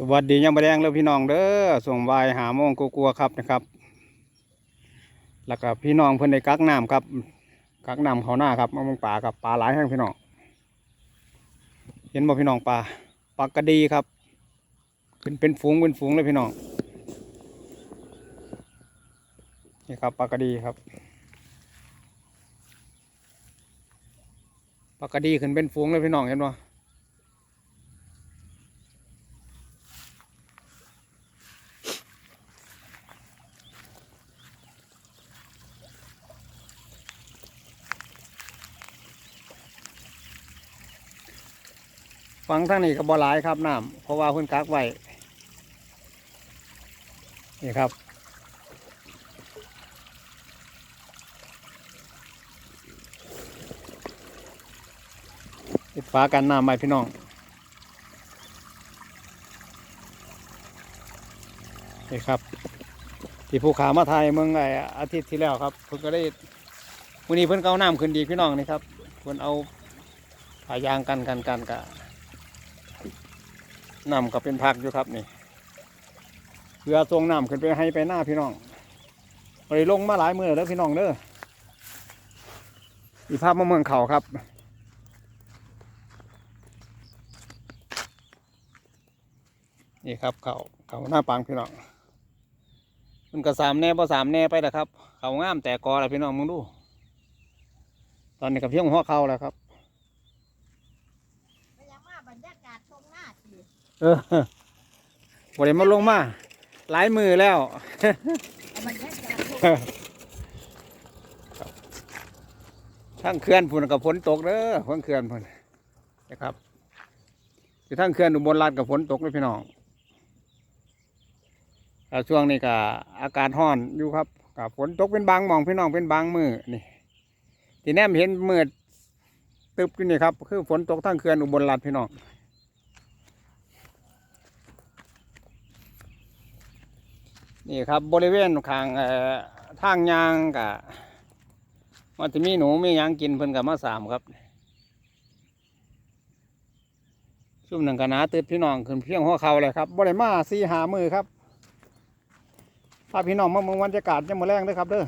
สวัสดียังมาแดงเลยพี่น้องเด้อส่งวายหาโมงกลัวๆครับนะครับ แล้วก็พี่น้องเพิ่อนได้กักน้ำครับกักน้ำเขาหน้าครับมะม่วงป่ากับปลาหลายแห้งพี่น้องเห็นบ่พี่น้องปลาปลากระดีครับขึ้นเป็นฝูงเป็นฝูงเลยพี่น้องนี่ครับปลากระดีครับปลากระดีขึ้นเป็นฝูงเลยพี่น้องเห็นบ่ ฟังทางนี้ก็บ่หลายครับน้ำเพราะว่าเพิ่นกักไว้นี่ครับปิดฝากันน้ำไว้พี่น้องนี่ครับ ที่ภูเขามาไทยเมืองไออาทิตย์ที่แล้วครับเพิ่นก็ได้วันนี้เพิ่นเอาน้ำขึ้นดีพี่น้องนี่ครับเพิ่นเอาผายางกันกันกันกะ น้ำก็เป็นพักอยู่ครับนี่เรือทรงน้ำขึ้นไปให้ไปหน้าพี่น้องเลยลงมาหลายมือแล้วพี่น้องเด้ออีภาพมาเมืองเขาครับนี่ครับเขาเขาหน้าปังพี่น้องมันก็สามแน่พอสามแน่ไปแล้วครับ เขางามแต่กอแล้วพี่น้องมึงดู ตอนนี้กับเพียงหัวเขาแล้วครับ ไปยังมาบรรยากาศตรงหน้าสิ เออวันนี้มาลงมา หลายมือแล้ว ทั้งเขื่อนพุ่นกับฝนตกเด้อทั้งเขื่อนพุ่นนะครับคือทั้งเขื่อนอุบลรัฐกับฝนตกเลยพี่น้องช่วงนี้ก็อากาศร้อนอยู่ครับกับฝนตกเป็นบางมองพี่น้องเป็นบางมือนี่ที่แนมเห็นมืดตึบอยู่นี่ครับ คือฝนตกทั้งเขื่อนอุบลรัฐพี่น้อง นี่ครับบริเวณข้างทางยางกับมันจะมีหนูมียางกินเพิ่นกับมาสามครับชุ่มหนึ่งกันนาตืดพี่น้องขึ้นเพียงหัวเขาเลยครับบริมาสี่หามือครับพาพี่น้องมาเมืองบรรยากาศยังมาแรงเด้อครับเด้อ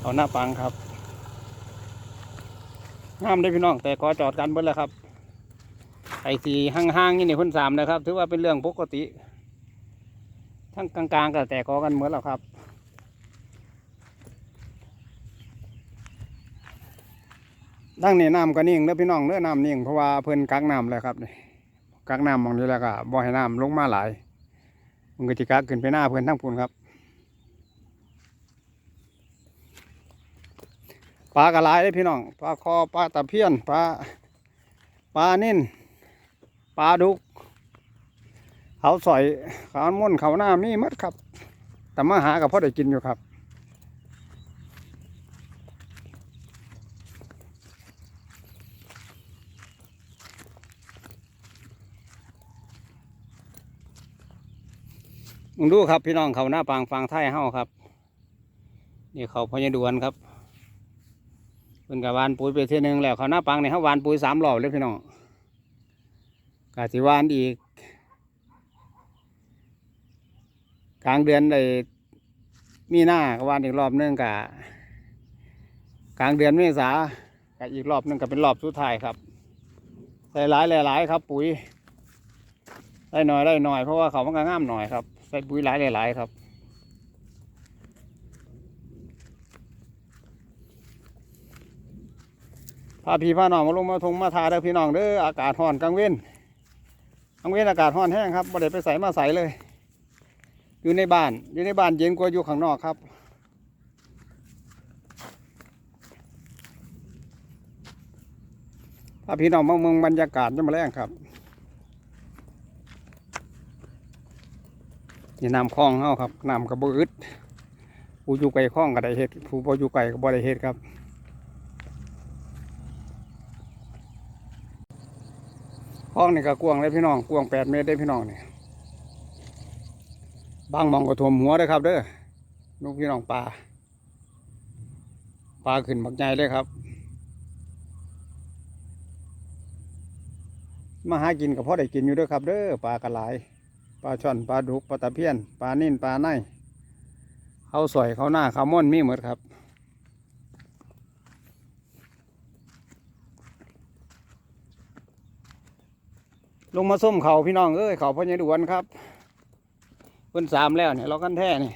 อ เอาหน้าปังครับงามได้พี่น้อง แต่ขอจอดกันเบิ้แล้วครับ ไอ้สีห้างๆนี่นี่คนสามนะครับ ถือว่าเป็นเรื่องปกติ ทั้งกลางๆก็แต่กอกันเหมือนแล้วครับดังนี้น้ำก็นิ่งเด้อพี่น้องเด้อน้ำนิ่งเพราะว่าเพิ่นกักน้ำแล้วครับนี่กักน้ำมองนี้แล้วก็บ่ให้น้ำลงมาหลายมันก็จกักขึ้นไปหน้าเพิ่นทั้งพูนครับ ปลากระไรได้พี่น้องปลาคอปลาตะเพียนปลาปลานิ่นปลาดุกเขาสอยเขาม่นเขาหน้ามีมัดครับแต่มาหากับพ่อได้กินอยู่ครับมึงดูครับพี่น้องเขาหน้าปางฟางไทยเฮาครับ นี่เขาพญดวนครับ พิ่นกับวานปุ๋ยไปเทีนึงแล้วเขาหน้าปังเนี่ยเขาวานปุ๋ยสามรอบเลยพี่น้องกาสิวานอีก กลางเดือนได้มีหน้ากวานอีกรอบหนึงกะกลางเดือนเมษากับอีกรอบหนึงก็เป็นรอบสุดท้ายครับใส่หลายหลายครับ ปุ๋ยได้หน่อยได้หน่อยเพราะว่าเขามันก็ง่ามหน่อยครับใส่ปุ๋ยหลายหลายครับ พาพี่พาน้องมาลงมาทงมาทาเด้อพี่น้องเด้ออากาศร้อนกลางเว้นกลางเว้นอากาศร้อนแห้งครับบ่ได้ไปใส่มาใส่เลย อยู่ในบ้านอยู่ในบ้านเย็นกว่าอยู่ข้างนอกครับพาพี่น้องมาเมืองบรรยากาศจะมาแรงครับนี่น้ำคลองเฮาครับน้ำกระเบือดผู้อยู่ไกลคลองก็ได้เฮ็ดผู้บ่อยู่ไกลก็บ่ได้เฮ็ดครับ คลองนี่ก็กว้างเลยพี่น้องกว้างแปดเมตรได้พี่น้องนี่บางมองก็ท่วมหัวเลยครับเด้อลูกพี่น้องปลาปลาขึ้นบักใหญ่เลยครับ มาหากินกับพ่อได้กินอยู่เด้วยครับเด้อปลากระหลายปลาช่อนปลาดุกปลาตะเพียนปลานิ่นปลาไนเขาสอยเขาหน้าเขาม่อนมีหมดครับ ลงมาส้มเขาพี่น้องเอ้ยเขาพ่อใหญ่ดวนครับเพิ่นสามแล้วเนี่ยเรากันแท้นี่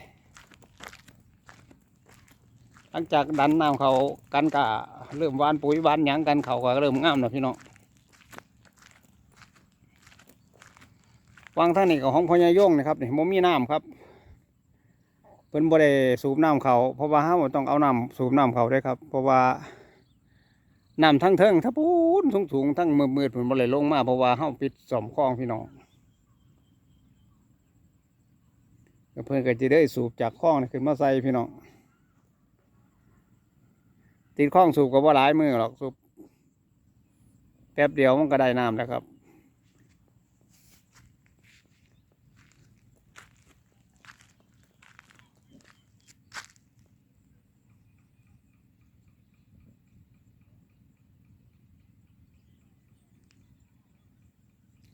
หลังจากดันน้ำเขากันกะเริ่มวานปุ๋ยวานหยังกันเขาก็เริ่มงามแล้วพี่น้องวางท่างนี่กับของพ่อใหญ่ย่งนะครับนี่มมีน้ำครับเพิ่นบ่ได้สูบน้ำเขาเพราะว่าเฮาต้องเอาน้ำสูบน้ำเขาได้วยครับ เพราะว่าน้ำทั้งเทิงถ้าพู นสูงสูงทั้งมืดมืดผลบ่เลยลงมาเพราะว่าเฮาปิดสอมคลองพี่น้องเพื่อนก็จะได้สูบจากคลองนี่ขึ้นมาใส่พี่น้องติดคลองสูบก็บ่หลายมือหรอกสูบแป๊บเดียวมันก็ได้น้ำแล้วครับ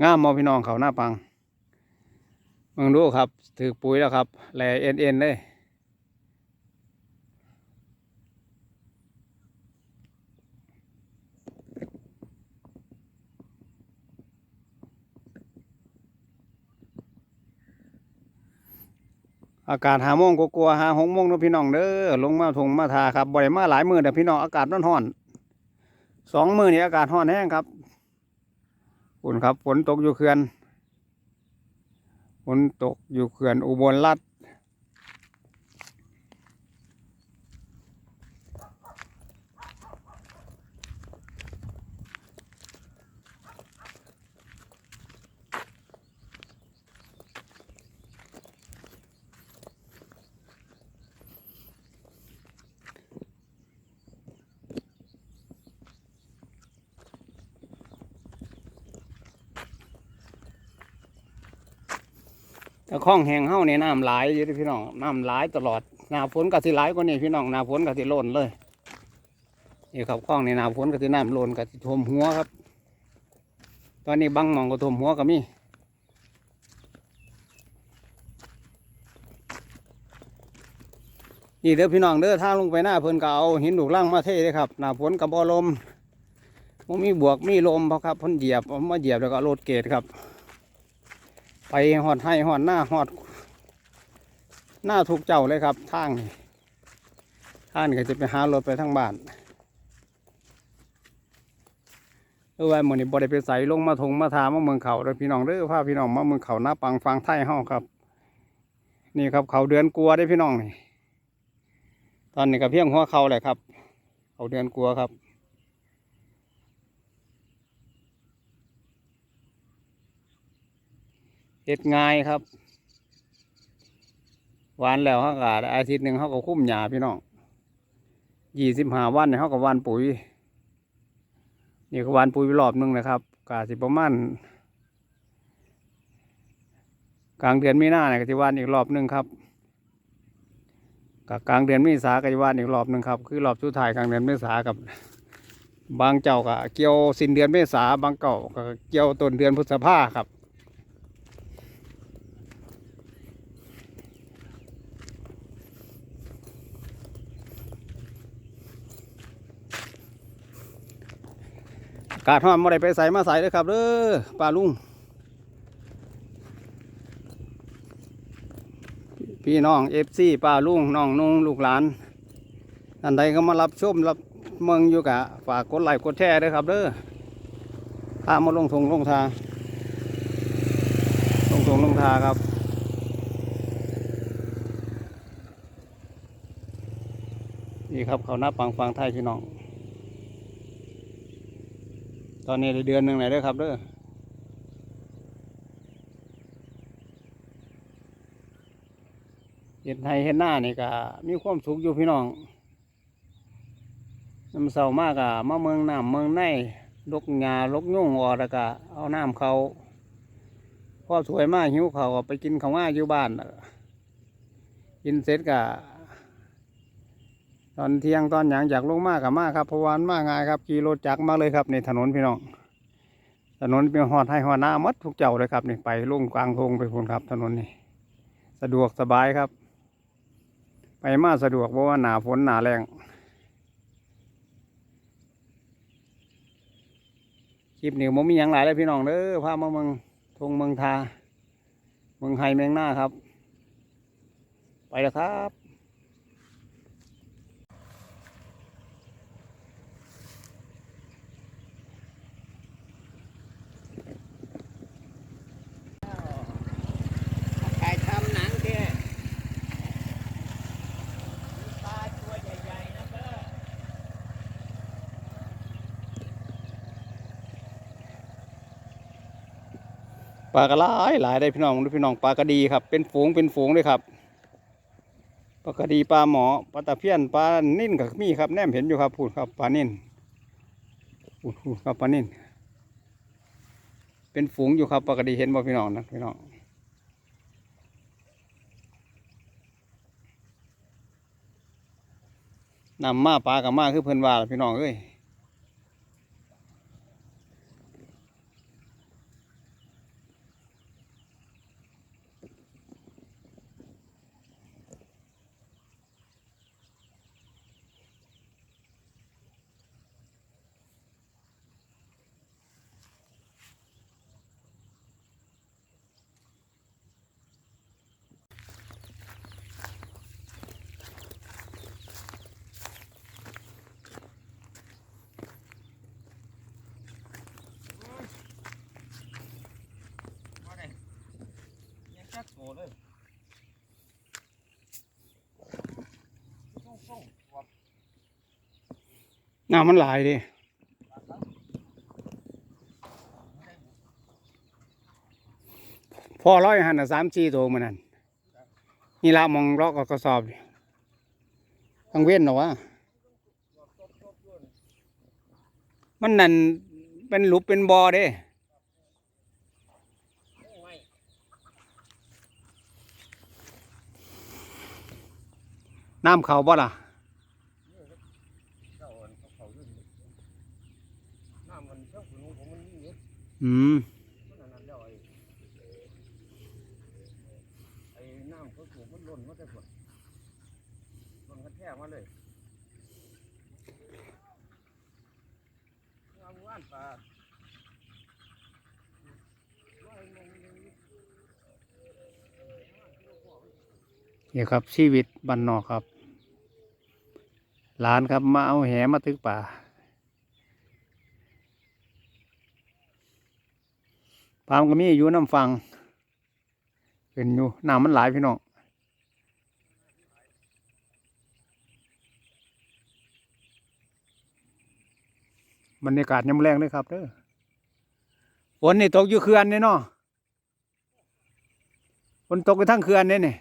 งามมอพี่น้องเขาหน้าปังมึงดูครับถือปุ๋ยแล้วครับแหล่เอ็นเอ็นเลยอากาศหาโมงกลัวๆหาหกโมงนะพี่น้องเด้อลงมาทงมาทาครับบ่อยมาหลายมือแต่พี่น้องอากาศร้อนๆสองมือนี่อากาศร้อนแห้งครับ ฝนครับฝนตกอยู่เขื่อนฝนตกอยู่เขื่อนอุบลรัฐ แต่คลองแห่งเฮาเนี่ยน้ำหลายอยู่เด้อพี่น้องน้ำหลายตลอดหนาฝนก็สิหลายกว่านี้พี่น้องหนาฝนก็สิล้นเลยนี่ครับคลองในหนาฝนก็สิน้ำล้นก็สิท่วมหัวครับ ตอนนี้บางมองก็ท่วมหัวก็มีนี่เด้อพี่น้องเด้อทาลงไปหน้าเพิ่นก็เอาหินดูกล่างมาเทเลยครับหน้าฝนกับบ่ลมบ่มีบวกมีลมเพราะครับเพิ่นเหยียบอามาเหยียบแล้วก็โลดเกตครับ ไปหอดให้หอดหน้าหอดหน้าถูกเจ้าเลยครับทางนี่ทางนี่ก็จะไปหารถไปทั้งบ้านเออว่าหมือนี้บ่ได้ไปใส่ลงมาทงมาทามาเมืองเขาเลยพี่น้องเด้อพาพี่น้องมาเมืองเขาหน้าปังฟังไทยเฮาครับ นี่ครับเขาเดือนกลัวได้พี่น้องนี่ตอนนี้ก็เพียงหัวเขาเลยครับ เขาเดือนกลัวครับ เฮ็ดง่ายครับ หวานแล้วเขาก็อาทิตย์หนึ่งเขาก็คุ้มหญ้าพี่น้องยี่สิบห้าวันเนี่ยเขาก็หวานปุ๋ยนี่ก็วานปุ๋ยรอบหนึงนะครับกาสิประมาณกลางเดือนมีนาเนี่ยก็จะวานอีกรอบหนึงครับกกลางเดือนเมษาก็จะวานอีกรอบหนึงครับ คือรอบสุดท้ายกลางเดือนเมษากับบางเจ้าก็เกี่ยวสิ้นเดือนเมษาบางเก่าก็เกี่ยวต้นเดือนพฤษภาครับ กาศร้อนมาได้ไปใส่มาใส่เลยครับเด้อป้าลุง พี่น้องเอฟซีป้าลุงน้องนุ่งลูกหลาน อันใดก็มารับชมรับเมืองอยู่กะฝากกดไลค์กดแชร์ด้วยครับเด้อพามาลงทงลงทาลงทงลงทาครับนี่ครับเขาหน้าปังฟังไทยพี่น้อง อนนี้เดือนหนึ่งไหนเด้อครับเด้อเห็นไทยเห็นหน้านี่ก็มีความสุขอยู่พี่น้องน้ำเศร้ามากอะมาเมืองน้ำเมืองในลกหญ้าลกยุ่งออกแล้วก็เอาน้ำเขาพอสวยมากหิวเขาก็ไปกินข้าวง่ายอยู่บ้านกินเสร็จก็ ตอนเที่ยงตอนหยังอยากลงมากกับมากครับเพราะวามันมากง่ายครับขี่รถจักรมาเลยครับในถนนพี่น้อง ถนนเป็นหอดให้หอดหน้ามัดทุกเจ้าเลยครับนี่ไปลุ่งกลางทงไปพุ่นครับถนนนี่สะดวกสบายครับ ไปมาสะดวกเพราะว่าหนาฝนหนาแรงคลิปนี้ผมมีอย่างหลายเลยพี่น้องเด้อพามาเมืองทงเมืองทาเมืองไฮเมืองหน้าครับ ไปแล้วครับ ถ่ายทำหนังแกปลาตัวใหญ่ๆนะเบ้อ ปลากระหลายหลายได้พี่น้องดูพี่น้องปลากระดีครับ เป็นฝูงเป็นฝูงเลยครับปลากระดีปลาหมอปลาตะเพียนปลานิ่นกับมีครับแนมเห็นอยู่ครับพูดครับปลานิ่นพูดพูดครับปลานิ่นเป็นฝูงอยู่ครับปลากระดีเห็นบ่พี่น้องนะพี่น้องนำมาปลากับมาคือเพิ่นว่าพี่น้องเอ้ย จักโตเลยส่งๆว่าน้ำมันหลายดิพ่อร้อยหันน่ะสามสี่ตัวมันนั่นนี่ละมองเลาะกับกระสอบดิทังเว้นหรอวะมันนั่นเป็นหลุมเป็นบ่อเด้ โอ้ย น้ำเขาบ่ล่ะอืมมันอันนั้นแล้วไอ้ไอ้น้ำเขาถูกมันหล่นมาแต่ฝนมันกระแทกมาเลยงามว่านปลาว่ายมองยัง นี่ครับชีวิตบ้านนอกครับหลานครับมาเอาแหมาตึกป่าปามก็มีอยู่น้ำฟังเป็นอยู่น้ำมันหลายพี่น้องบรรยากาศยามแรงเลยครับเด้อฝนนี่ตกอยู่เขื่อนนี่เนาะฝนตกไปทั้งเขื่อนนี่นี่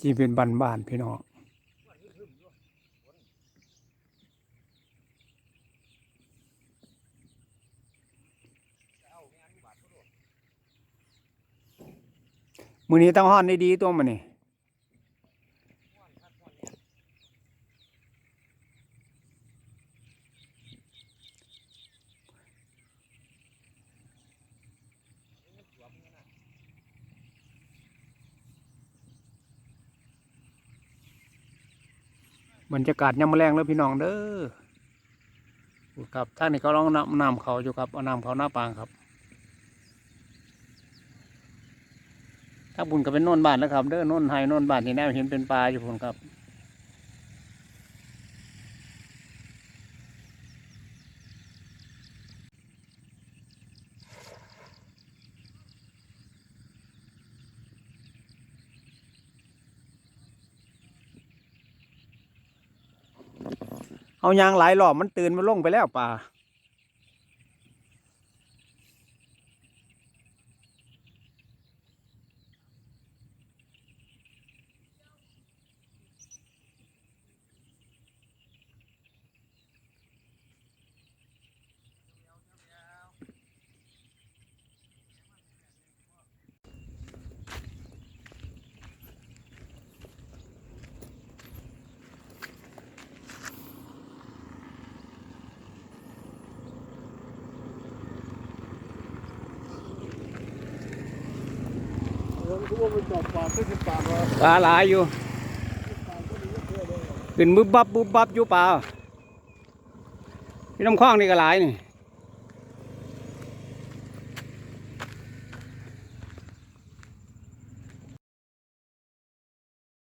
ที่เป็นบ้านบ้านพี่น้องมือนี้ต้องห้อนได้ดีตัวมันนี่ บรรยากาศยามมอแรงแล้วพี่น้องเด้อครับท่านนี่ก็ลองนำนำเขาอยู่ครับเอานำเขาหน้าปางครับถ้าบุญก็เป็นโน่นบ้านนะครับ เด้อโน่นไฮโน่นบ้านที่แนวเห็นเป็นปลาอยู่พุ่นครับ เอายางหลายรอบมันตื่นมันลงไปแล้วป่า ทุกคนมันจอบ ปลาหลายอยู่ปากก็ดีเพื่อเลยขึ้นบึบบับบึบบับอยู่ปลาพี่น้ำคล้องนี่ก็หลายนี่